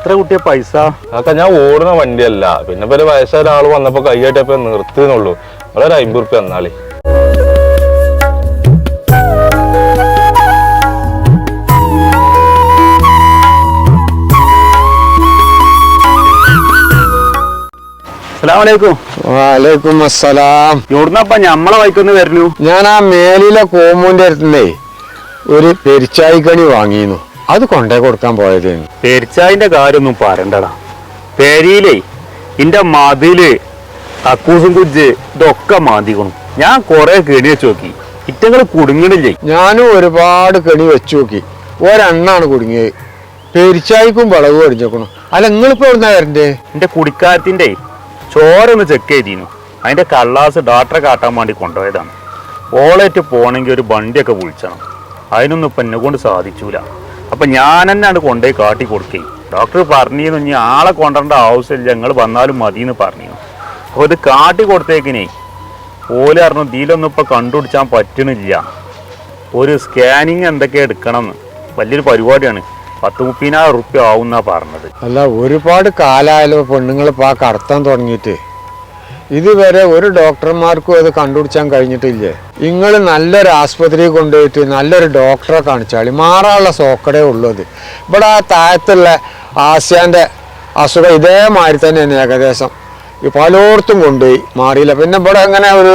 എത്ര കുട്ടിയ പൈസ? അതൊക്കെ ഞാൻ ഓടുന്ന വണ്ടിയല്ല. പിന്നെ ഇപ്പൊ ഒരു വയസ്സായ ഒരാൾ വന്നപ്പോ കൈയായിട്ടപ്പോ നിർത്തുന്നുള്ളൂ നിങ്ങളൊരു അമ്പത് റുപ്യ തന്നാളി. അസ്സലാമലൈക്കും വാലേക്കും അസ്സലാം. എവിടുന്നപ്പ ഞമ്മളെ വൈക്കൊന്ന് വരുന്നു ഞാൻ ആ മേലിലെ കോമ്പൗണ്ട് അടുത്തുനിന്നേ ഒരു പെരിച്ചായിക്കണി വാങ്ങിയിരുന്നു. അത് കൊണ്ടേ കൊടുക്കാൻ പോയതേനു പെരിച്ചായിന്റെ കാര്യമൊന്നും പറയണ്ടടാ. പെരിയിലേ ഇന്റെ മതിൽ കക്കൂസും കുജ്ജ് ഇതൊക്കെ മാന്തിക്കണം. ഞാൻ കൊറേ കെണി വെച്ച് നോക്കി. ഇറ്റങ്ങൾ കുടുങ്ങണില്ലേ? ഞാനും ഒരുപാട് കെണി വെച്ചു നോക്കി. ഒരെണ്ണാണ് കുടുങ്ങിയത്. പെരിച്ചായിക്കും വിളവ് അടിഞ്ഞേക്കണു അല്ല നിങ്ങളിപ്പോ എവിടുന്നാ വരണ്ടേ? എന്റെ കുടിക്കാരത്തിന്റെ ചോരൊന്ന് ചെക്ക് ചെയ്തിരുന്നു അതിന്റെ കള്ളാസ് ഡാക്ടറെ കാട്ടാൻ വേണ്ടി കൊണ്ടുപോയതാണ്. ഓളേറ്റ് പോണെങ്കിൽ ഒരു വണ്ടിയൊക്കെ വിളിച്ചണം. അതിനൊന്നും ഇപ്പൊ എന്നെ കൊണ്ട് സാധിച്ചൂല. അപ്പൊ ഞാൻ തന്നെയാണ് കൊണ്ടുപോയി കാട്ടി കൊടുക്കേ. ഡോക്ടർ പറഞ്ഞിരുന്നു ഇനി ആളെ കൊണ്ടുവരേണ്ട ആവശ്യമില്ല ഞങ്ങൾ വന്നാലും മതി എന്ന് പറഞ്ഞു അപ്പോൾ ഇത് കാട്ടി കൊടുത്തേക്കിനെ. ഓൽ പറഞ്ഞു ഇതിലൊന്നും ഇപ്പൊ കണ്ടുപിടിച്ചാൻ പറ്റണില്ല. ഒരു സ്കാനിങ് എന്തൊക്കെ എടുക്കണം എന്ന് വലിയൊരു പരിപാടിയാണ്. പത്ത് മുപ്പതിനായിരം റുപ്യ ആവും പറഞ്ഞത്. അല്ല ഒരുപാട് കാലായാലും പെണ്ണുങ്ങൾ ഇപ്പൊ ആ കടത്താൻ തുടങ്ങിയിട്ട്. ഇതുവരെ ഒരു ഡോക്ടർമാർക്കും അത് കണ്ടുപിടിച്ചാൻ കഴിഞ്ഞിട്ടില്ലേ? നിങ്ങൾ നല്ലൊരു ആശുപത്രി കൊണ്ടുപോയിട്ട് നല്ലൊരു ഡോക്ടറെ കാണിച്ചാളി മാറാനുള്ള സോക്കടേ ഉള്ളത് ഇവിടെ ആ താഴത്തുള്ള ആസിയാന്റെ അസുഖം ഇതേമാതിരി തന്നെയാണ് ഏകദേശം. പലയിടത്തും കൊണ്ടുപോയി മാറിയില്ല. പിന്നെ ഇവിടെ അങ്ങനെ ഒരു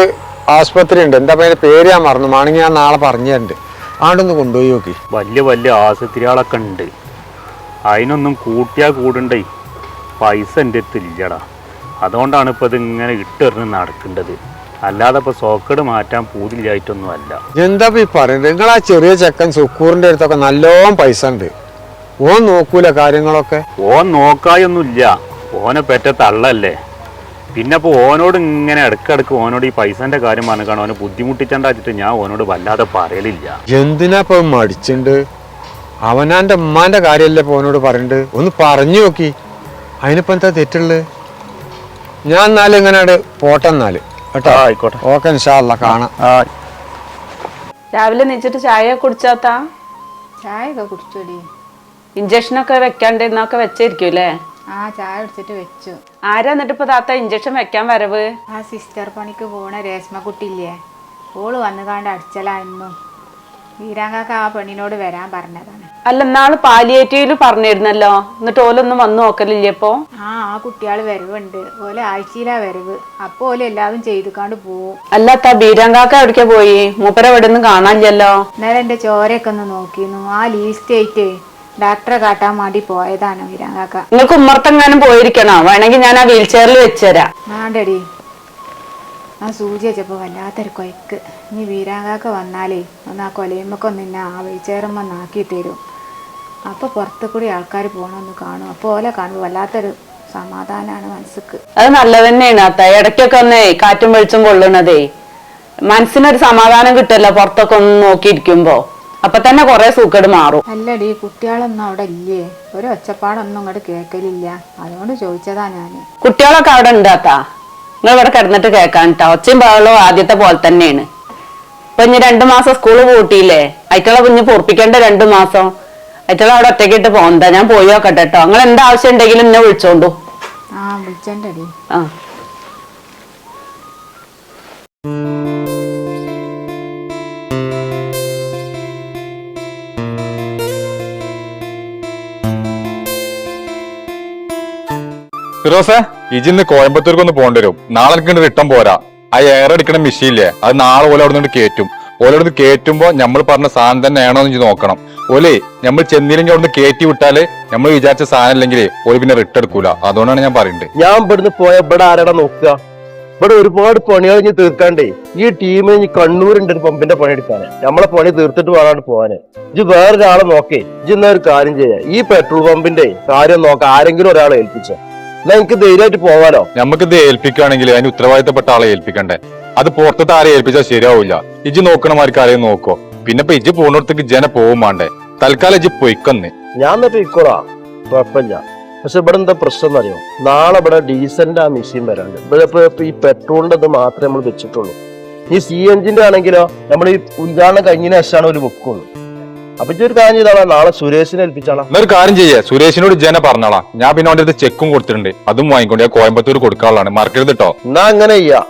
ആശുപത്രി ഉണ്ട്. എന്താ പേര് പേര് ഞാൻ മറന്നു. ആണെങ്കിൽ ഞാൻ നാളെ പറഞ്ഞു തരുന്നുണ്ട് ആണ്ടൊന്ന് കൊണ്ടുപോയി നോക്കി. വലിയ വലിയ ആശുപത്രികളൊക്കെ ഉണ്ട്. അതിനൊന്നും കൂട്ടിയാൽ കൂടണ്ടേ. പൈസ എന്റെ അടുത്ത് ഇല്ലടാ. അതുകൊണ്ടാണ് ഇപ്പോൾ ഇതിങ്ങനെ ഇങ്ങനെ ഇട്ടെറിഞ്ഞ് നടക്കേണ്ടത്. അല്ലാതെ ഇപ്പോൾ സോക്കേട് മാറ്റാൻ പൂതില്ലായിട്ടൊന്നും അല്ല എന്താ ഈ പറയുന്നത്? നിങ്ങൾ ആ ചെറിയ ചെക്കൻ സുക്കൂറിന്റെ അടുത്തൊക്കെ നല്ലോണം പൈസ ഉണ്ട്. ഓൻ നോക്കൂല കാര്യങ്ങളൊക്കെ? ഓൻ നോക്കായൊന്നുമില്ല. ഓനെ പെറ്റ തള്ളല്ലേ. പിന്നെ ഇപ്പോൾ ഓനോട് ഇങ്ങനെ ഇടക്കിടക്ക് ഓനോട് ഈ പൈസന്റെ കാര്യം പറഞ്ഞാണ് ഓനെ ബുദ്ധിമുട്ടിച്ചണ്ടാച്ചിട്ട് ഞാൻ ഓനോട് വല്ലാതെ പറയലില്ല. എന്തിനാ ഇപ്പൊ മടിച്ചിണ്ട്? അവനാന്റെ ഉമ്മാന്റെ കാര്യമല്ലേ ഇപ്പൊ ഓനോട് പറയണ്ട്? ഒന്ന് പറഞ്ഞു നോക്കി. അതിനിപ്പോ എന്താ തെറ്റുള്ളത് ഞാൻ എന്നാലും ഇങ്ങനെ പോട്ടെ എന്നാൽ. കേട്ടോ? ആയിക്കോട്ടെ. ഓക്കെ ഇൻഷാല്ല കാണാം. ആ രാവിലെ നീച്ചിട്ട് ചായ കുടിച്ചാത്താ? ചായ ഒക്കെ കുടിച്ചോടി ഇഞ്ചക്ഷനൊക്കെ വെക്കാണ്ടിരുന്നൊക്കെ വെച്ചായിരിക്കും ആ ചായ കുടിച്ചിട്ട് വെച്ചു. ആരാ എന്നിട്ട് ഇപ്പൊ താത്ത ഇഞ്ചക്ഷൻ വെക്കാൻ വരവ്? ആ സിസ്റ്റർ പണിക്ക് പോണ രേഷ്മ കുട്ടിയില്ലേ ഓൾ വന്നുകാണ്ട് അടിച്ചലായിരുന്നു വീരാങ്കാക്ക ആ പെണ്ണിനോട് വരാൻ പറഞ്ഞതാണ്. അല്ല എന്നാൾ പാലിയേറ്റീവിൽ പറഞ്ഞിരുന്നല്ലോ. എന്നിട്ട് ഓലൊന്നും വന്നു നോക്കലില്ലേ ഇപ്പോ? ആ ആ കുട്ടിയാൾ വരവുണ്ട്. ഓലെ ആഴ്ചയിലാ വരവ്. അപ്പോൾ ഓലെ എല്ലാതും ചെയ്തുകാണ്ട് പോവും. അല്ലാത്ത ബീരാങ്കാക്ക എവിടേക്കാ പോയി? മൂപ്പര എവിടെ ഒന്നും കാണാനില്ലല്ലോ. ഇന്നലെ എന്റെ ചോരയൊക്കെ ഒന്ന് നോക്കിയിരുന്നു. ആ ലീസ്റ്റ് ആയിട്ട് ഡാക്ടറെ കാട്ടാൻ വേണ്ടി പോയതാണ് വീരാങ്കാക്ക. നിങ്ങൾക്ക് ഉമ്മർത്തെങ്ങാനും പോയിരിക്കണോ? വേണമെങ്കിൽ ഞാൻ ആ വീൽ ചെയറിൽ വെച്ചുതരാം വേണ്ടടി. ആ സൂചി വെച്ചപ്പോൾ വല്ലാത്തൊരു കൊയക്ക്. ഇനി വീരാങ്കാക്ക വന്നാലേ ഒന്ന് ആ കൊലയുമ്പൊക്കെ നിന്നെ ആ വെളിച്ചേറുമ്പോൾ നാക്കി തരും. അപ്പോൾ പുറത്തു കൂടി ആൾക്കാർ പോകണമെന്ന് കാണും. അപ്പോൾ ഓലെ കാണും വല്ലാത്തൊരു സമാധാനമാണ് മനസ്സിക്ക്. അത് നല്ലത് തന്നെയാണ് അത്ത ഇടയ്ക്കൊക്കെ ഒന്ന് കാറ്റും വെളിച്ചം കൊള്ളണതേ മനസ്സിനൊരു സമാധാനം കിട്ടുമല്ലോ പുറത്തൊക്കെ ഒന്ന് നോക്കിയിരിക്കുമ്പോ. അപ്പൊ തന്നെ കൊറേ സൂക്കേട് മാറും. അല്ലടി കുട്ടികളൊന്നും അവിടെ ഇല്ലേ? ഒരു ഒച്ചപ്പാടൊന്നും ഇങ്ങോട്ട് കേൾക്കലില്ല അതുകൊണ്ട് ചോദിച്ചതാ ഞാൻ കുട്ടികളൊക്കെ അവിടെ ഉണ്ട് അത്താ? നിങ്ങൾ ഇവിടെ കിടന്നിട്ട് കേൾക്കാൻ കേട്ടോ ഒച്ചയും ബഹളവും ആദ്യത്തെ പോലെ തന്നെയാണ്. ഇപ്പൊ ഇനി രണ്ടു മാസം സ്കൂൾ പൂട്ടിയില്ലേ? അയറ്റുള്ള കുഞ്ഞ് പൊറപ്പിക്കേണ്ട രണ്ടു മാസം. അയറ്റുള്ള അവിടെ ഒറ്റയ്ക്കിട്ട് പോകണ്ട. ഞാൻ പോയി നോക്കട്ടെ കേട്ടോ നിങ്ങൾ എന്താ ആവശ്യം ഉണ്ടെങ്കിലും എന്നെ വിളിച്ചോണ്ടു. ആ. ഫിറോസേ? ഇജിന്ന് കോയമ്പത്തൂർക്ക് ഒന്ന് പോകേണ്ടി വരും. നാളെ എനിക്ക് റിട്ടേൺ പോരാ. ആ എയർ അടിക്കണ മെഷീനില്ലേ അത് നാളെ ഓല അവിടെ നിന്ന് കയറ്റും ഓല അവിടെ നിന്ന് നമ്മൾ പറഞ്ഞ സാധനം തന്നെ ആണോന്ന് നോക്കണം. ഓലെ നമ്മൾ ചെന്നില്ലെങ്കിൽ അവിടെ നിന്ന് കയറ്റി വിട്ടാൽ നമ്മൾ വിചാരിച്ച സാധനം ഇല്ലെങ്കിൽ ഓൽ പിന്നെ റിട്ടേൺ എടുക്കൂല. അതുകൊണ്ടാണ് ഞാൻ പറയുന്നത് ഞാൻ ഇവിടുന്ന് പോയ ഇവിടെ ആരാടാ നോക്കുക? ഇവിടെ ഒരുപാട് പണികൾ ഇനി തീർക്കാണ്ടേ. ഈ ടീമിന് ഇനി കണ്ണൂരുണ്ട് ഒരു പമ്പിന്റെ പണി എടുക്കാന് നമ്മളെ പണി തീർത്തിട്ട് വേണം പോവാന്. ഇജ് വേറൊരാളെ നോക്കേ. ഇജ് എന്നാ ഒരു കാര്യം ചെയ്യാ. ഈ പെട്രോൾ പമ്പിന്റെ കാര്യം നോക്ക. ആരെങ്കിലും ഒരാളെ ഏൽപ്പിച്ച. എന്നാ എനിക്ക് ധൈര്യമായിട്ട് പോവാനോ നമുക്ക് ഇത് ഏൽപ്പിക്കുകയാണെങ്കിൽ അതിന് ഉത്തരവാദിത്തപ്പെട്ട ആളെ ഏൽപ്പിക്കണ്ടേ? അത് പുറത്തത്തെ ആരെ ഏൽപ്പിച്ചാൽ ശരിയാവില്ല ഇജ്ജ് നോക്കണമാർക്ക് ആരെയും നോക്കോ. പിന്നെ ഇപ്പൊ ഇജ്ജ് പോണിടത്തേക്ക് ജന പോവും വേണ്ടേ തൽക്കാലം ഇജ്ജ് പൊയ്ക്കൊന്ന്. ഞാൻ എന്നിട്ട് ഇക്കോളാ കുഴപ്പമില്ല. പക്ഷെ ഇവിടെ എന്താ പ്രശ്നം എന്നറിയോ നാളെ ഇവിടെ ഡീസന്റ് ആ മെഷീൻ വരാണ്ട് ഇവിടെ ഇപ്പൊ ഇപ്പൊ ഈ പെട്രോളിന്റെ ഇത് മാത്രമേ നമ്മൾ വെച്ചിട്ടുള്ളൂ. ഈ സി എൻജിന്റെ ആണെങ്കിലോ നമ്മൾ ഈ ഉദ്ഘാടനം കഴിഞ്ഞതിന് ശേഷമാണ് ഒരു ബുക്കുള്ളൂ അപ്പൊ ഒരു കാര്യം ചെയ്താളാ നാളെ സുരേഷിനെ ഏൽപ്പിച്ചാളാ. എന്നൊരു കാര്യം ചെയ്യേ സുരേഷിനോട് ജന പറഞ്ഞാളാ. ഞാൻ പിന്നെ അവന്റെ അടുത്ത് ചെക്കും കൊടുത്തിട്ടുണ്ട്. അതും വാങ്ങിക്കൊണ്ട് ഞാൻ കോയമ്പത്തൂർ കൊടുക്കാനുള്ളതാണ് മറക്കരുത് കേട്ടോ എന്നാ അങ്ങനെ ചെയ്യാ.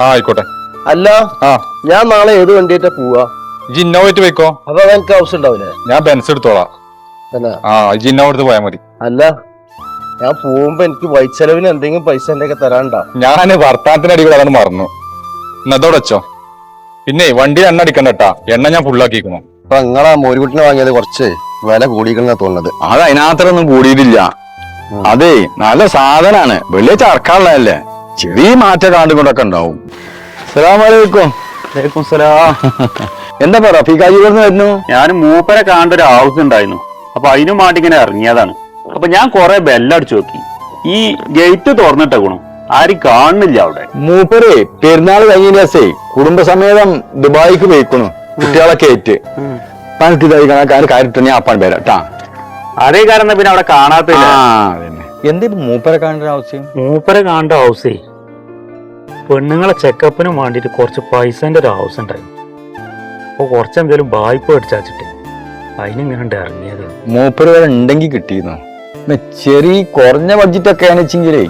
ആ ആയിക്കോട്ടെ. അല്ല ആ. ഞാൻ നാളെ ഏത് വണ്ടിയായിട്ടാ പോവാ? ഇജ് ഇന്നോവേറ്റ് വെക്കോ അപ്പൊ എനിക്ക് ആവശ്യം ഉണ്ടാവില്ലേ ഞാൻ ബെൻസ് എടുത്തോളാം. അല്ല ആ ഇജ് ഇന്നോവ എടുത്ത് പോയാൽ മതി. അല്ല ഞാൻ പോകുമ്പോ എനിക്ക് വൈച്ചെലവിന് എന്തെങ്കിലും പൈസ എന്റെ ഒക്കെ തരാണ്ടാ ഞാൻ വർത്താനത്തിന് അടികളാണ് മറന്നു. എന്നതോടെ വെച്ചോ. പിന്നെ വണ്ടി എണ്ണ അടിക്കണ്ട കേട്ടാ എണ്ണ ഞാൻ ഫുള്ളാക്കിക്കുന്നു അപ്പൊ നിങ്ങളാ മോരുകുട്ടിനെ വാങ്ങിയത് കുറച്ച് വില കൂടിക്കണെന്നാ തോന്നുന്നത്. അത് അതിനകത്തൊന്നും കൂടിയിട്ടില്ല. അതെ നല്ല സാധനാണ്. വലിയ ചർക്കാനുള്ളതല്ലേ ചെറിയ മാറ്റ കാണ്ടുകൊണ്ടൊക്കെ ഉണ്ടാവും. സലാമലൈക്കും വലൈക്കും സലാം. എന്താ പറ ഇവിടുന്ന് വരുന്നു? ഞാൻ മൂപ്പരെ കാണേണ്ട ഒരു ആവശ്യം ഉണ്ടായിരുന്നു. അപ്പൊ അതിനു മാറ്റി ഇങ്ങനെ ഇറങ്ങിയതാണ്. അപ്പൊ ഞാൻ കൊറേ ബെല്ലടിച്ചു നോക്കി. ഈ ഗേറ്റ് തുറന്നിട്ട ഗുണം. ആരും കാണുന്നില്ല അവിടെ. മൂപ്പര് പെരുന്നാൾ കഴിഞ്ഞ ദിവസേ കുടുംബസമേതം ദുബായിക്ക് പോയിക്കണു. കുട്ടികളെ കയറ്റ് പണിക്ക് ഇതായി കാര്യം കാര്യം ഞാൻ അപ്പാൻ പേരാ. ട്ടാ. അതേ കാരണം പിന്നെ അവിടെ കാണാത്തില്ല മൂപ്പര അതന്നെ. എന്താ ഇപ്പൊ മൂപ്പരെ കാണേണ്ട ആവശ്യം? മൂപ്പരെ കാണേണ്ട ഹൗസേ. പെണ്ണുങ്ങളെ ചെക്കപ്പിനും വേണ്ടിയിട്ട് കുറച്ച് പൈസന്റെ ഒരു ആവശ്യം ഉണ്ടായിരുന്നു. അപ്പൊ കുറച്ചെന്തേലും വായ്പ അടിച്ചാച്ചിട്ട് അതിനിങ്ങനെ ഇറങ്ങിയത്. മൂപ്പര് വരെ ഉണ്ടെങ്കിൽ കിട്ടിയിരുന്നു. ചെറിയ കുറഞ്ഞ ബഡ്ജറ്റ് ഒക്കെ ആണെച്ചെങ്കിലേ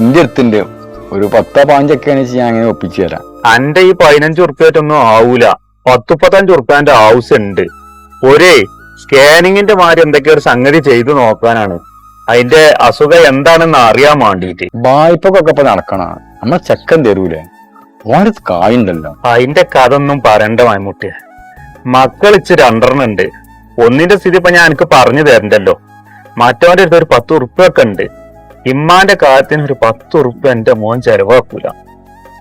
ഇന്ത്യ അടുത്തുണ്ട്. ഒരു പത്തോ പാഞ്ചൊക്കെ ആണെച്ച് ഞാൻ അങ്ങനെ ഒപ്പിച്ചു തരാം. അന്റെ ഈ പതിനഞ്ച് ഉറുപ്പ്യായിട്ടൊന്നും ആവൂല. പത്തുപ്പത്തഞ്ച് ഉറുപ്പ്യാന്റെ ആവശ്യമുണ്ട് ഒരേ സ്കാനിങ്ങിന്റെ മാതിരി എന്തൊക്കെ ഒരു സംഗതി ചെയ്തു നോക്കാനാണ്. അതിന്റെ അസുഖം എന്താണെന്ന് അറിയാൻ വേണ്ടിയിട്ട് വായ്പക്കൊക്കെ ഇപ്പൊ നടക്കണ നമ്മളെ ചെക്കൻ തരൂലേ? ഓരോ കായുണ്ടല്ലോ. അതിന്റെ കഥ ഒന്നും പറയണ്ട മായ്മുട്ടിയെ മക്കൾ ഇച്ചിരി രണ്ടെണ്ണം ഉണ്ട്. ഒന്നിന്റെ സ്ഥിതി ഇപ്പൊ ഞാൻ എനിക്ക് പറഞ്ഞു തരണ്ടല്ലോ. മറ്റവന്റെ അടുത്ത് ഒരു പത്ത് ഉറുപ്പ്യൊക്കെ ഉണ്ട്. ഇമ്മാന്റെ കാര്യത്തിന് ഒരു പത്ത് ഉറുപ്പ്യ എന്റെ മോൻ ചെലവാക്കൂല.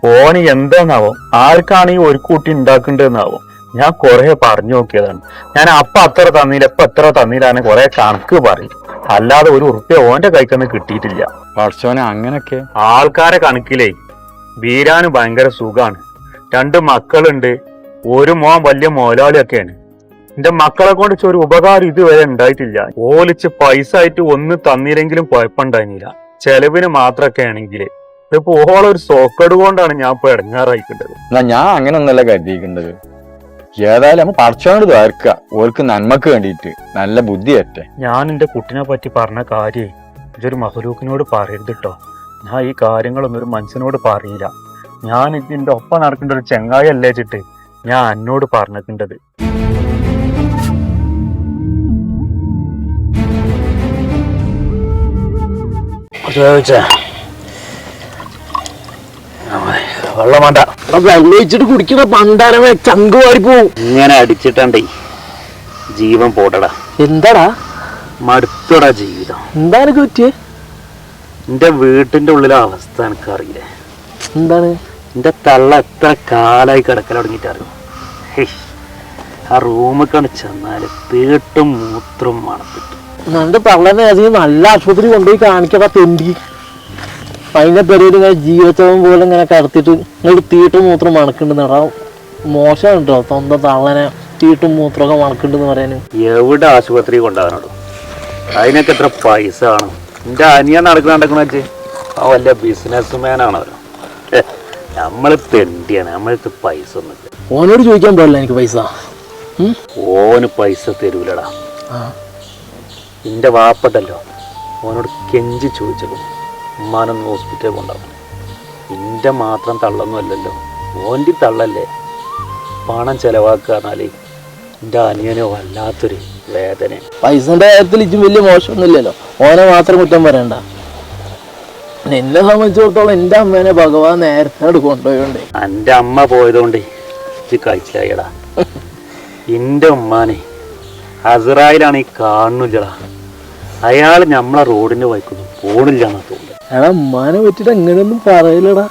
ഓന് എന്താന്നാവോ? ആർക്കാണ് ഈ ഒരു കൂട്ടി ഉണ്ടാക്കേണ്ടതെന്നാവോ ഞാൻ കുറെ പറഞ്ഞു നോക്കിയതാണ്. ഞാൻ അപ്പ അത്ര തന്നില്ല ഇപ്പൊ എത്ര തന്നില്ലാണ് കുറെ കണക്ക് പറയും. അല്ലാതെ ഒരു ഉറുപ്പ്യ ഓന്റെ കൈക്കൊന്ന് കിട്ടിയിട്ടില്ല. പഠിച്ചോനെ അങ്ങനൊക്കെ? ആൾക്കാരെ കണക്കിലേ വീരാന് ഭയങ്കര സുഖാണ്. രണ്ട് മക്കളുണ്ട് ഒരു മോൻ വലിയ മോലാളിയൊക്കെയാണ്. എന്റെ മക്കളെ കൊണ്ട് ഒരു ഉപകാരം ഇതുവരെ ഉണ്ടായിട്ടില്ല. ഓലിച്ച് പൈസ ആയിട്ട് ഒന്ന് തന്നില്ലെങ്കിലും കുഴപ്പമുണ്ടായിരുന്നില്ല. ചെലവിന് മാത്രമൊക്കെ ആണെങ്കിൽ ഇതിപ്പോ ഒരു സോക്കട് കൊണ്ടാണ് ഞാൻ ഇപ്പൊ ഇടങ്ങാറായിക്കേണ്ടത്. എന്നാ ഞാൻ അങ്ങനെ ഒന്നല്ല കരുതിയിരിക്കേണ്ടത് ഏതായാലും നമ്മ പഠിച്ചോണ്ട് തീർക്ക ഓർക്ക് നന്മക്ക് വേണ്ടിയിട്ട് നല്ല ബുദ്ധി തരട്ടെ ഞാൻ എന്റെ കുട്ടിനെ പറ്റി പറഞ്ഞ കാര്യേ ഇതൊരു മഹലൂക്കിനോട് പറയരുത് കേട്ടോ ഞാൻ ഈ കാര്യങ്ങളൊന്നും ഒരു മനുഷ്യനോട് പറയില്ല. ഞാൻ ഇതിന്റെ ഒപ്പം നടക്കേണ്ട ഒരു ചെങ്ങായി അല്ലേ ചിട്ട് ഞാൻ എന്നോട് പറഞ്ഞിട്ടുണ്ടത്. വെള്ളം വേണ്ട വെള്ളയിച്ചിട്ട് കുടിക്കുന്ന പണ്ടാരമേ ചങ്ക് വാരി പോവും. ഇങ്ങനെ അടിച്ചിട്ടണ്ടേ ജീവൻ പോടടാ എന്താടാ? മടുത്തടാ ജീവിതം. എന്താണ് പറ്റിയേ എന്റെ വീട്ടിന്റെ ഉള്ളിലെ അവസ്ഥ എനിക്കറിയില്ലേ. എന്താണ്? എന്റെ തള്ള എത്ര കാലായി കിടക്കൽ തുടങ്ങിയിട്ട് ആ റൂമിൽ കണ്ട് ചെന്നാൽ തീട്ടും മൂത്രം മണത്തിട്ട്. എന്റെ തള്ളനെ അധികം നല്ല ആശുപത്രി കൊണ്ടുപോയി കാണിക്കടാ തെണ്ടി. അതിന്റെ പേരിൽ ഇങ്ങനെ ജീവിതവും പോലെ ഇങ്ങനെ കടത്തിട്ട് നിങ്ങൾ തീട്ടും മൂത്രം മണക്കുന്നുണ്ടാ. മോശം ഉണ്ടോ സ്വന്തം തള്ളനെ തീട്ടും മൂത്രമൊക്കെ മണക്കുന്നുണ്ടെന്ന് പറയാന്. എവിടെ ആശുപത്രി കൊണ്ടുപോകാനോ അതിനൊക്കെ എത്ര പൈസ ആണ് എന്റെ അനിയൻ നടക്കുന്ന നടക്കണ വെച്ച് ആ വല്ല ബിസിനസ് ആണല്ലോ നമ്മൾ തെണ്ടിയാണ്. നമ്മൾക്ക് പൈസ ഒന്നുമില്ല. ഓനോട് ചോദിക്കാൻ പാടില്ല എനിക്ക് പൈസ? ഓന് പൈസ തരൂലടാ. എന്റെ വാപ്പട്ടല്ലോ ഓനോട് കെഞ്ചി ചോദിച്ചത് ഉമ്മാനൊന്ന് ഹോസ്പിറ്റലിൽ കൊണ്ടാവണം എന്റെ മാത്രം തള്ളൊന്നുമല്ലല്ലോ ഓന്റെ തള്ളല്ലേ? പണം ചെലവാക്കുക എന്നാലേ എന്റെ അനിയനോ വല്ലാത്തൊരു വേദന. പൈസന്റെ കാര്യത്തിൽ ഇച്ചും വലിയ മോശമൊന്നുമില്ലല്ലോ. ഓനെ മാത്രം കുറ്റം പറയണ്ട. എന്നെ സംബന്ധിച്ചിടത്തോളം എന്റെ അമ്മേനെ ഭഗവാൻ നേരത്തെ അങ്ങട് കൊണ്ടുപോയോണ്ടേ. എന്റെ അമ്മ പോയതുകൊണ്ട് ഇത് കഴിച്ചിലായടാ എന്റെ ഉമ്മാനെ അസറായിലാണ് ഈ കാണുന്നില്ലടാ. അയാൾ നമ്മളെ റോഡിന് വയ്ക്കുന്നു പോണില്ല എന്നാ തോന്നുന്നത്. എടാ ഉമ്മാനെ പറ്റിട്ട് അങ്ങനെയൊന്നും പറയില്ലടാ.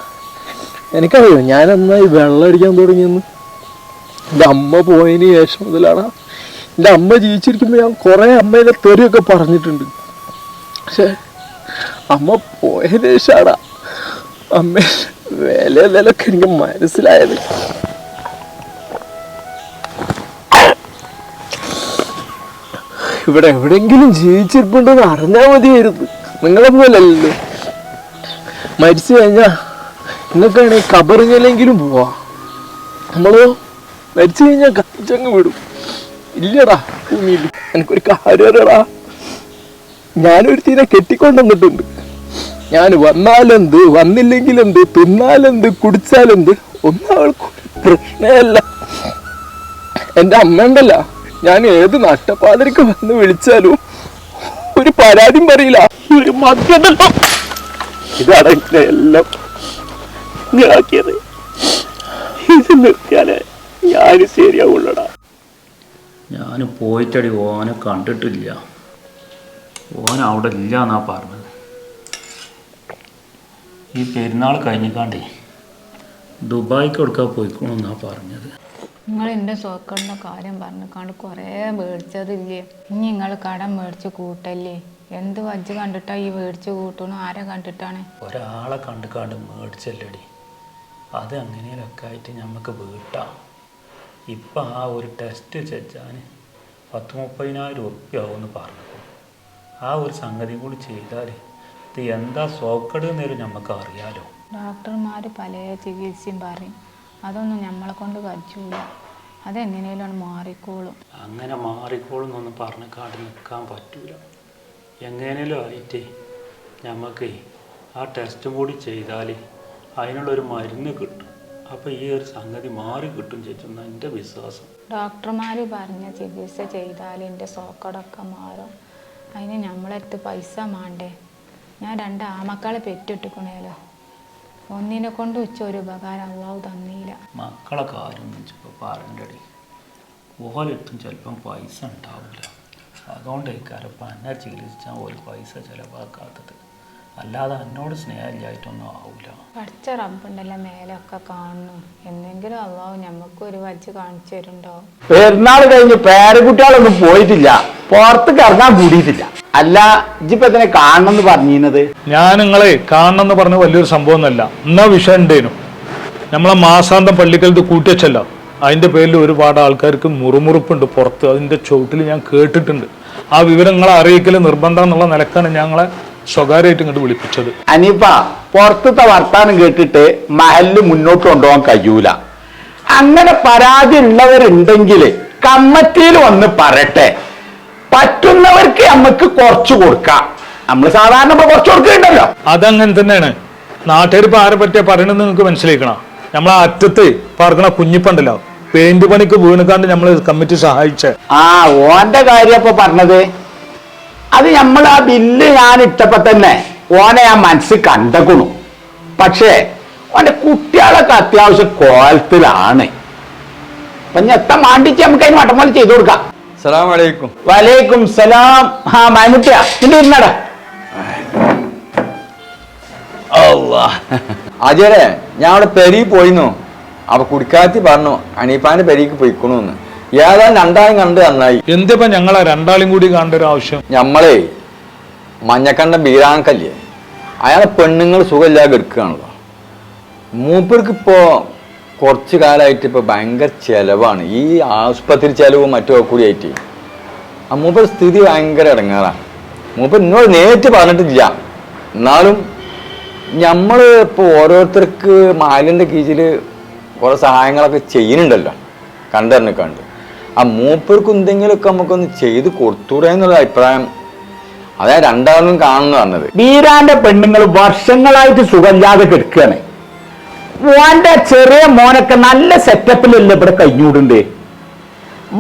എനിക്കറിയോ ഞാൻ ഈ വെള്ളം അടിക്കാൻ തുടങ്ങിയെന്ന്? എന്റെ അമ്മ പോയതിന് ശേഷം മുതലാടാ എന്റെ അമ്മ ജീവിച്ചിരിക്കുമ്പോൾ ഞാൻ കുറേ അമ്മയുടെ തെറിയൊക്കെ പറഞ്ഞിട്ടുണ്ട്. പക്ഷേ അമ്മ പോയതിന് ശേഷമാടാ അമ്മ വില എന്തെങ്കിലുമൊക്കെ എനിക്ക് മനസ്സിലായത്. ഇവിടെ എവിടെയെങ്കിലും ജീവിച്ചിരിപ്പുണ്ടെന്ന് അറിഞ്ഞാൽ മതിയായിരുന്നു. നിങ്ങളൊന്നുമല്ലല്ലോ മരിച്ചു കഴിഞ്ഞാ നിങ്ങൾക്കാണെങ്കിൽ കബറിങ്ങിലെങ്കിലും പോവാ. നമ്മളോ മരിച്ചു കഴിഞ്ഞാൽ കത്തിച്ചങ്ങ് വിടും. ഇല്ലടാ ഭൂമിയിൽ. എനിക്കൊരു കാര്യം അറിയടാ ഞാനൊരു തീരെ കെട്ടിക്കൊണ്ടുവന്നിട്ടുണ്ട്. ഞാൻ വന്നാലെന്ത് വന്നില്ലെങ്കിലെന്ത് തിന്നാലെന്ത് കുടിച്ചാലെന്ത് ഒന്നും അവൾക്ക് പ്രശ്നമല്ല. എന്റെ അമ്മ ഉണ്ടല്ല ഞാൻ ഏത് നട്ടപ്പാതിരിക്ക് വന്ന് വിളിച്ചാലും ഒരു പരാതിയും പറയില്ല. ഒരു മദ്യണ്ടല്ലോ ഇതാണ് എല്ലാം ഇങ്ങനാക്കിയത് ഇത് നിർത്തിയാലേ ഞാൻ ശരിയാവുള്ളടാ. ഞാൻ പോയിട്ടടി ഓനെ കണ്ടിട്ടില്ല. ഓൻ അവിടെ ഇല്ല എന്നാ പറഞ്ഞത്. ഈ പെരുന്നാൾ കഴിഞ്ഞിക്കാണ്ടേ ദുബായിക്ക് കൊടുക്കാൻ പോയിക്കണമെന്നാ പറഞ്ഞത്. നിങ്ങൾ എന്റെ സോക്കറിന്റെ കാര്യം പറഞ്ഞിക്കാണ്ട് കുറേ മേടിച്ചതില്ലേ? ഇനി നിങ്ങൾ കടം മേടിച്ച് കൂട്ടല്ലേ? എന്ത് വജ്ജ് കണ്ടിട്ടാ ഈ മേടിച്ച് കൂട്ടണു? ആരെ കണ്ടിട്ടാണ്? ഒരാളെ കണ്ട് കണ്ട് മേടിച്ചല്ലടി. അത് അങ്ങനെയൊക്കെ ആയിട്ട് നമുക്ക് വീട്ടാം. ഇപ്പം ആ ഒരു ടെസ്റ്റ് ചെച്ചാൻ പത്ത് മുപ്പതിനായിരം ഉറുപ്പ്യാവുമെന്ന് പറഞ്ഞു ആ ഒരു സംഗതി കൂടി ചെയ്താൽ ഇത് എന്താ സോക്കട് എന്നേലും നമുക്ക് അറിയാലോ. ഡോക്ടർമാർ പല ചികിത്സയും പറയും. അതൊന്നും നമ്മളെ കൊണ്ട് കഴിച്ചൂല അതെങ്ങനെയാണ് മാറിക്കോളും. അങ്ങനെ മാറിക്കോളും എന്നൊന്നും പറഞ്ഞു കാട്ടി നിൽക്കാൻ പറ്റൂല. എങ്ങനെയും ആയിട്ട്? നമുക്ക് ആ ടെസ്റ്റും കൂടി ചെയ്താൽ അതിനുള്ളൊരു മരുന്ന് കിട്ടും. അപ്പോൾ ഈ ഒരു സംഗതി മാറി കിട്ടും ചേച്ചെന്ന എന്റെ വിശ്വാസം. ഡോക്ടർമാർ പറഞ്ഞ ചികിത്സ ചെയ്താൽ എന്റെ സോക്കടൊക്കെ മാറും. അതിന് ഞമ്മളെടുത്ത് പൈസ മാണ്ടേ? ഞാൻ രണ്ട് ആമക്കളെ പെറ്റിട്ടിക്കണേലോ? ഒന്നിനെ കൊണ്ട് ഉച്ച ഒരു ഉപകാരം അള്ളാവ് തന്നില്ല മക്കളെ കാര്യം പറയണ്ടടി. ഓലെത്തും ചിലപ്പം പൈസ ഉണ്ടാവില്ല അതുകൊണ്ടേക്കാരം എന്നെ ചികിത്സിച്ചാൽ ഒരു പൈസ ചിലവാക്കാത്തത്. അല്ലാതെ എന്നോട് സ്നേഹമില്ലായിട്ടൊന്നും ആവില്ല പഠിച്ച റബ്ബുണ്ടല്ലോ മേലൊക്കെ കാണുന്നു. എന്നെങ്കിലും അള്ളാഹു ഞമ്മക്കൊരു വജ്ജ് കാണിച്ചു തരുണ്ടോ പെരുന്നാൾ കഴിഞ്ഞ് പേരക്കുട്ടികളൊന്നും പോയിട്ടില്ല. പുറത്തേക്ക് ഇറങ്ങാൻ കൂടിയിട്ടില്ല. അല്ല ഇജിപ്പോ ഇതിനെ കാണണം എന്ന് പറഞ്ഞിരുന്നത്? ഞാൻ നിങ്ങളെ കാണണമെന്ന് പറഞ്ഞ വലിയൊരു സംഭവം ഒന്നല്ല എന്നാ വിഷയം ഉണ്ടേനു. നമ്മളെ മാസാന്തം പള്ളിക്കലത്ത് കൂട്ടിവച്ചല്ലോ അതിന്റെ പേരിൽ ഒരുപാട് ആൾക്കാർക്ക് മുറുമുറുപ്പുണ്ട് പുറത്ത്. അതിന്റെ ചുവട്ടിൽ ഞാൻ കേട്ടിട്ടുണ്ട്. ആ വിവരങ്ങളെ അറിയിക്കൽ നിർബന്ധം എന്നുള്ള നിലക്കാണ് ഞങ്ങളെ സ്വകാര്യമായിട്ട് ഇങ്ങോട്ട് വിളിപ്പിച്ചത്. അനീപ്പ പുറത്തത്തെ വർത്താനം കേട്ടിട്ട് മഹലിൽ മുന്നോട്ട് കൊണ്ടുപോകാൻ കഴിയൂല. അങ്ങനെ പരാതി ഉള്ളവരുണ്ടെങ്കിൽ കമ്മിറ്റിയിൽ വന്ന് പറയട്ടെ. പറ്റുന്നവർക്ക് നമുക്ക് കുറച്ച് കൊടുക്കാം. നമ്മൾ സാധാരണ ഇപ്പൊ കുറച്ച് കൊടുക്കുന്നുണ്ടല്ലോ. അതങ്ങനെ തന്നെയാണ്. നാട്ടുകാർ ഇപ്പൊ ആരെ പറ്റിയ പറയണെന്ന് നിങ്ങൾക്ക് മനസ്സിലാക്കണം നമ്മളെ അറ്റത്ത് പറക്കണ കുഞ്ഞിപ്പണ്ടല്ലോ. പെയിന്റ് പണിക്ക് വീണുകാണ്ട് നമ്മൾ കമ്മിറ്റി സഹായിച്ച. ആ ഓന്റെ കാര്യം ഇപ്പൊ പറഞ്ഞത്? അത് നമ്മൾ ആ ബില്ല് ഞാൻ ഇട്ടപ്പോ തന്നെ ഓനെ ഞാൻ മനസ്സിൽ കണ്ടക്കണു. പക്ഷേ ഓന്റെ കുട്ടികളൊക്കെ അത്യാവശ്യം കോലത്തിലാണ്. അപ്പൊ ഞാൻ എത്ര മാണ്ടിച്ച് നമുക്ക് അതിന് മട്ടം പോലെ ചെയ്തു കൊടുക്കാം. സലാമലൈക്കും വലൈക്കും സലാം. ആ മൈമുട്ടിയാ നിന്റെ ഇരുന്നടാ. അജയരെ ഞാൻ അവിടെ പെരി പോയിന്നു. അപ്പൊ കുടിക്കാത്തി പറഞ്ഞു അനീപ്പാന്റെ പെരിക്ക് പോയിക്കണോന്ന്. ഏതായാലും രണ്ടാളും കണ്ട് നന്നായി. എന്തിപ്പോ ഞങ്ങളെ രണ്ടാളും കൂടി കാണേണ്ട ഒരു ആവശ്യം ഞമ്മളേ മഞ്ഞക്കണ്ട ബീരാങ്കല്ലേ? അയാളെ പെണ്ണുങ്ങൾ സുഖമില്ലാതെ എടുക്കുകയാണല്ലോ. മൂപ്പർക്ക് ഇപ്പോ കുറച്ച് കാലമായിട്ട് ഇപ്പൊ ഭയങ്കര ചെലവാണ്. ഈ ആശുപത്രി ചെലവും മറ്റോ കൂടി ആയിട്ട് ആ മൂപ്പർ സ്ഥിതി ഭയങ്കര ഇടങ്ങാറാണ് മൂപ്പർ എന്നോട് നേരിട്ട് പറഞ്ഞിട്ടില്ല. എന്നാലും നമ്മൾ ഇപ്പോൾ ഓരോരുത്തർക്ക് മാലിന്റെ കീഴിൽ കുറേ സഹായങ്ങളൊക്കെ ചെയ്യുന്നുണ്ടല്ലോ. കണ്ടറിഞ്ഞ് കണ്ട്. ആ മൂപ്പർക്ക് എന്തെങ്കിലുമൊക്കെ നമുക്കൊന്ന് ചെയ്ത് കൊടുത്തൂടെ എന്നുള്ള അഭിപ്രായം. അതാ രണ്ടാളും കാണുന്നു പറഞ്ഞത് ബീരാന്റെ പെണ്ണുങ്ങൾ വർഷങ്ങളായിട്ട് സുഖമില്ലാതെ കിടക്കുകയാണ്. ഓന്റെ ചെറിയ മോനൊക്കെ നല്ല സെറ്റപ്പിലല്ലേ ഇവിടെ കഴിഞ്ഞൂടുണ്ട്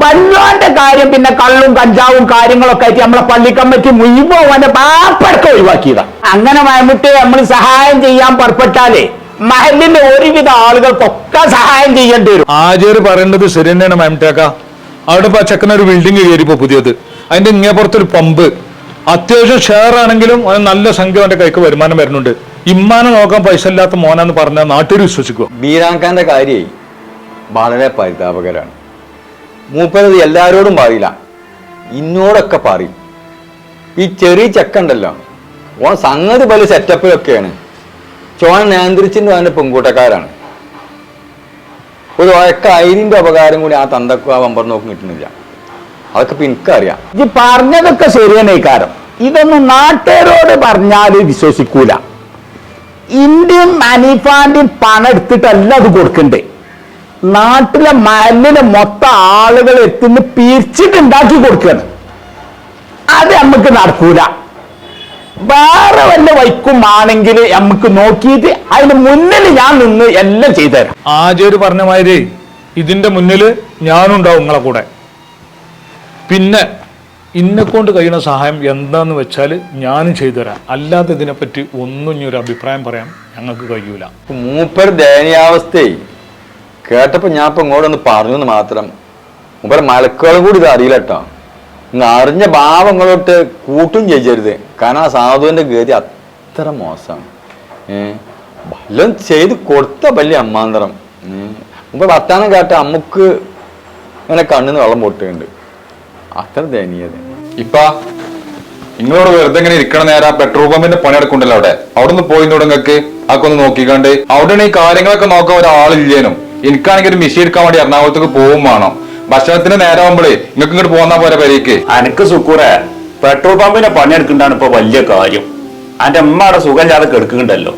വല്ലോന്റെ കാര്യം പിന്നെ കള്ളും കഞ്ചാവും കാര്യങ്ങളൊക്കെ ആയിട്ട് നമ്മളെ കമ്മിറ്റി മുഴുവൻ അവന്റെ ബാപ്പടക്കം ഒഴിവാക്കിയതാ. അങ്ങനെ മയമുട്ടി നമ്മൾ സഹായം ചെയ്യാൻ പുറപ്പെട്ടാലേ മഹലിന്റെ ഒരുവിധ ആളുകൾക്കൊക്കെ സഹായം ചെയ്യേണ്ടി വരും. ആചാര് പറയേണ്ടത് ശരി തന്നെയാണ് മാംടേക്ക അവിടെ ഇപ്പൊ ആ ചെക്കനൊരു ബിൽഡിംഗ് കയറിപ്പോ പുതിയത്. അതിന്റെ ഇങ്ങേ പുറത്തൊരു പമ്പ്. അത്യാവശ്യം ഷെയർ ആണെങ്കിലും അവന് നല്ല സംഖ്യ അവന്റെ കൈക്ക് വരുമാനം വരുന്നുണ്ട്. ഇമ്മാനെ നോക്കാൻ പൈസ ഇല്ലാത്ത മോനാന്ന് പറഞ്ഞ നാട്ടുകാർ വിശ്വസിക്കുക ബീരാങ്കാന്റെ കാര്യേ വളരെ പരിതാപകരാണ്. മൂപ്പരത് എല്ലാവരോടും പറയില്ല. ഇന്നോടൊക്കെ പറയും. ഈ ചെറിയ ചെക്കുണ്ടല്ലോ ഓൻ സംഗതി പല സെറ്റപ്പിലൊക്കെയാണ് ചോൻ നിയന്ത്രിച്ചിട്ട് അവന്റെ പെൺകൂട്ടക്കാരാണ്. ഒരു ഒഴക്ക ഐരിന്റെ ഉപകാരം കൂടി ആ തന്തക്കും ആ വമ്പർ നോക്കും കിട്ടുന്നില്ല. അതൊക്കെ ഇപ്പൊ എനിക്കറിയാം. ഇത് പറഞ്ഞതൊക്കെ ശരിയാണ് ഈ കാരം ഇതൊന്നും നാട്ടുകാരോട് പറഞ്ഞാൽ വിശ്വസിക്കൂല. ഇന്ത്യയും അനീഫാന്റെയും പണം എടുത്തിട്ടല്ല അത് കൊടുക്കണ്ടേ. നാട്ടിലെ മല്ലിലെ മൊത്ത ആളുകൾ എത്തുന്ന പിരിച്ചിട്ട് ഉണ്ടാക്കി കൊടുക്കുകയാണ്. അത് നമുക്ക് നടക്കൂല. വേറെ വല്ല വൈക്കും ആണെങ്കിൽ നമുക്ക് നോക്കിയിട്ട് അതിന് മുന്നിൽ ഞാൻ നിന്ന് എല്ലാം ചെയ്തുതരാം ആചാര് പറഞ്ഞ മാതിരി ഇതിന്റെ മുന്നിൽ ഞാനുണ്ടാവും നിങ്ങളെ കൂടെ. പിന്നെ ഇന്നെ കൊണ്ട് കഴിയുന്ന സഹായം എന്താന്ന് വെച്ചാൽ ഞാനും ചെയ്തുതരാം അല്ലാതെ ഇതിനെപ്പറ്റി ഒന്നും ഇനി ഒരു അഭിപ്രായം പറയാൻ ഞങ്ങൾക്ക് കഴിയൂല. മൂപ്പർ ദയനീയാവസ്ഥയെ കേട്ടപ്പോ ഞാൻ ഇപ്പൊ ഇങ്ങോട്ടൊന്ന് പറഞ്ഞു എന്ന് മാത്രം. മൂപ്പർ മലക്കുകളും കൂടി ഇത് അറിയില്ല കേട്ടോ. അറിഞ്ഞ ഭാവങ്ങളോട്ട് കൂട്ടും ചെയ്യരുത്. കാരണം ആ സാധുവിന്റെ ഗതി അത്ര മോശമാണ്. ഏഹ് വല്ലതും ചെയ്ത് കൊടുത്ത വലിയ അമ്മാന്തരം. മുമ്പ് വർത്താനം കേട്ട അമ്മയ്ക്ക് ഇങ്ങനെ കണ്ണിന്ന് വെള്ളം പൊട്ടുന്നുണ്ട് അത്ര ദയനീയത. ഇപ്പ നിങ്ങളോട് വെറുതെ ഇങ്ങനെ ഇരിക്കണ നേരം പെട്രോൾ പമ്പിന്റെ പണി നടക്കുന്നുണ്ടല്ലോ അവിടെ. അവിടെ നിന്ന് പോയി തുടങ്ങക്ക് അതൊക്കെ ഒന്ന് നോക്കിക്കാണ്ട്. അവിടെ ഈ കാര്യങ്ങളൊക്കെ നോക്കാൻ ഒരാളില്ലേനും. എനിക്കാണെങ്കിൽ ഒരു മിഷീൻ എടുക്കാൻ വേണ്ടി എറണാകുളത്തേക്ക് പോവും വേണം. ഭക്ഷണത്തിന് നേരമാകുമ്പോഴേ നിങ്ങൾക്ക് ഇങ്ങോട്ട് പോന്നാ പോരെ പരിക്ക്. അനക്ക് സുക്കൂറെ പെട്രോൾ പമ്പിന്റെ പണിയെടുക്കണ്ടാണ് ഇപ്പൊ വലിയ കാര്യം. അന്റെ അമ്മയുടെ അവിടെ സുഖമില്ലാതെ കിടക്കുന്നുണ്ടല്ലോ.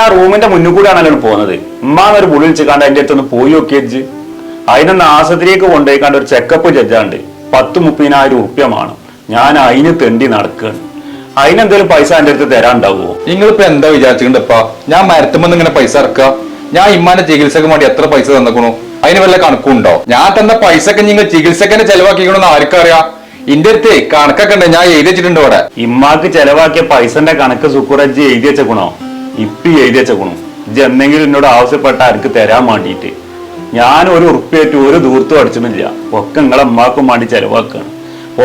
ആ റൂമിന്റെ മുന്നിൽ കൂടെയാണല്ലോ പോകുന്നത് ഉമ്മാന്നൊരു പുളി വിളിച്ചിക്കാണ്ട് അതിന്റെ അടുത്തൊന്ന് പോയി നോക്കിയത് അതിനൊന്ന് ആശുപത്രിക്ക് കണ്ട ഒരു ചെക്കപ്പ് ജഡ്ജാണ്ട്. പത്ത് മുപ്പതിനായിരം ഉറുപ്യമാണ് ഞാൻ അതിന് തെണ്ടി നടക്കുകയാണ് അതിനെന്തേലും പൈസ എന്റെ അടുത്ത് തരാണ്ടാവുമോ നിങ്ങളിപ്പോ എന്താ വിചാരിച്ചിട്ടുണ്ടപ്പാ? ഞാൻ മരത്തുമ്പോ ഇങ്ങനെ പൈസ ഇറക്കുക. ഞാൻ ഇമ്മാന്റെ ചികിത്സക്ക് വേണ്ടി എത്ര പൈസ തന്നക്കണു? അതിന് വല്ല കണക്കുണ്ടോ ഞാൻ തന്ന പൈസക്ക് നിങ്ങൾ ചികിത്സക്കന്നെ ചെലവാക്കിക്കണോന്ന് ആർക്കറിയാം? ഇന്റെ അടുത്ത് കണക്കൊക്കെ ഉണ്ട് ഞാൻ എഴുതി വെച്ചിട്ടുണ്ട് ഇവിടെ. ഇമ്മാക്ക് ചെലവാക്കിയ പൈസന്റെ കണക്ക് സുക്കുറജി എഴുതി വെച്ചേക്കണോ? ഇപ്പി എഴുതി വെച്ചേക്കണു. ഇത് എന്തെങ്കിലും എന്നോട് ആവശ്യപ്പെട്ട ആർക്ക് തരാൻ വേണ്ടിയിട്ട് ഞാൻ ഒരു ഉറുപ്പിയായിട്ട് ഒരു ദൂർത്തും അടിച്ചിട്ടില്ല. ഒക്കെ നിങ്ങളെ അമ്മാക്കും വേണ്ടി ചെലവാക്കുകയാണ്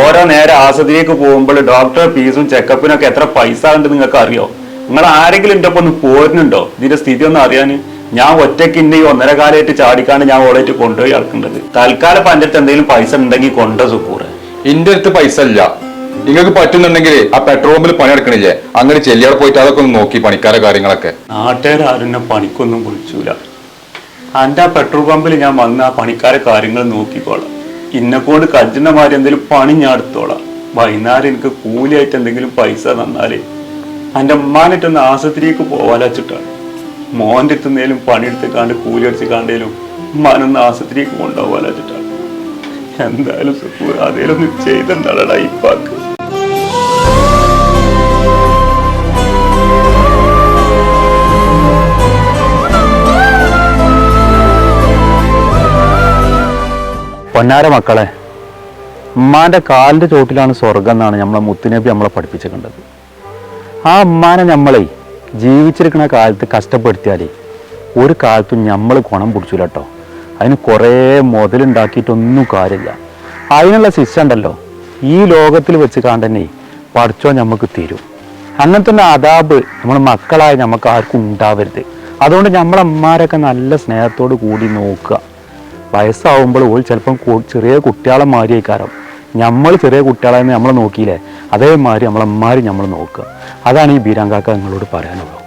ഓരോ നേരം ആശുപത്രിക്ക് പോകുമ്പോൾ ഡോക്ടർ ഫീസും ചെക്കപ്പിനൊക്കെ എത്ര പൈസ ഉണ്ട് നിങ്ങൾക്ക് അറിയോ? നിങ്ങൾ ആരെങ്കിലും എന്റെ ഒപ്പം ഒന്ന് പോരുന്നുണ്ടോ? ഇതിന്റെ സ്ഥിതി ഒന്ന് അറിയാൻ. ഞാൻ ഒറ്റയ്ക്ക് ഇന്ന ഈ ഒന്നര കാലമായിട്ട് ചാടിക്കാണ്ട് ഞാൻ ഓളായിട്ട് കൊണ്ടുപോയി ഇറക്കേണ്ടത് തൽക്കാലം പണ്ടത്തെ എന്റെ എന്തെങ്കിലും പൈസ ഉണ്ടെങ്കിൽ കൊണ്ടോ സുക്കൂറെ ഇന്റെ അടുത്ത് പൈസ ഇല്ല. നിങ്ങൾക്ക് പറ്റുന്നുണ്ടെങ്കിൽ ആ പെട്രോൾ പമ്പിൽ പണിയെടുക്കണില്ലേ അങ്ങനെ ചെല്ലിയാൽ പോയിട്ട് അതൊക്കെ ഒന്ന് നോക്കി പണിക്കാരെ കാര്യങ്ങളൊക്കെ. നാട്ടുകാരും പണിക്കൊന്നും വിളിച്ചൂല. എന്റെ ആ പെട്രോൾ പമ്പിൽ ഞാൻ വന്ന് ആ പണിക്കാരെ കാര്യങ്ങൾ നോക്കിക്കോളാം. ഇന്നെക്കൊണ്ട് കൊണ്ട് മാതിരി എന്തെങ്കിലും പണി ഞാൻ എടുത്തോളാം. വൈകുന്നേരം എനിക്ക് കൂലിയായിട്ട് എന്തെങ്കിലും പൈസ തന്നാലേ എന്റെ ഉമ്മാനിട്ടൊന്ന് ആശുപത്രിക്ക് പോവാലച്ചിട്ടാണ് മോന്റെ അടുത്തുന്നേലും പണിയെടുത്ത് കൂലി അടിച്ച് കാണ്ടേലും ഉമ്മാനൊന്ന് ആശുപത്രിക്ക് കൊണ്ടുപോകാലച്ചിട്ടാണ് എന്തായാലും അതേലും ചെയ്തെന്താടാ ഇപ്പാക്ക് പൊന്നാര മക്കളെ ഉമ്മാന്റെ കാലിന്റെ ചോട്ടിലാണ് സ്വർഗം എന്നാണ് നമ്മളെ മുത്തുനബി നമ്മളെ പഠിപ്പിച്ചിട്ടുണ്ടത് ആ ഉമ്മാനെ നമ്മളെ ജീവിച്ചിരിക്കുന്ന കാലത്ത് കഷ്ടപ്പെടുത്തിയാലേ ഒരു കാലത്തും നമ്മൾ ഗുണം പിടിച്ചില്ല കേട്ടോ അതിന് കുറേ മുതലുണ്ടാക്കിയിട്ടൊന്നും കാര്യമില്ല. അതിനുള്ള ശിക്ഷ ഉണ്ടല്ലോ. ഈ ലോകത്തിൽ വെച്ച് കാണ്ടന്നെ പഠിച്ചോ നമുക്ക് തരും. അങ്ങനത്തെ ഒരു അതാബ് നമ്മളെ മക്കളായ നമുക്ക് ആർക്കും ഉണ്ടാവരുത്. അതുകൊണ്ട് നമ്മളെ അമ്മമാരൊക്കെ നല്ല സ്നേഹത്തോട് കൂടി നോക്കുക. വയസ്സാവുമ്പോൾ ഓൾ ചിലപ്പം ചെറിയ കുട്ടികളെ മാറിയേക്കാരം നമ്മൾ ചെറിയ കുട്ടികളെ നമ്മൾ നോക്കിയില്ലേ? അതേമാതിരി നമ്മളെ അമ്മമാർ നമ്മൾ നോക്കുക. അതാണ് ഈ ബീരാങ്കാക്ക നിങ്ങളോട് പറയാനുള്ളത്.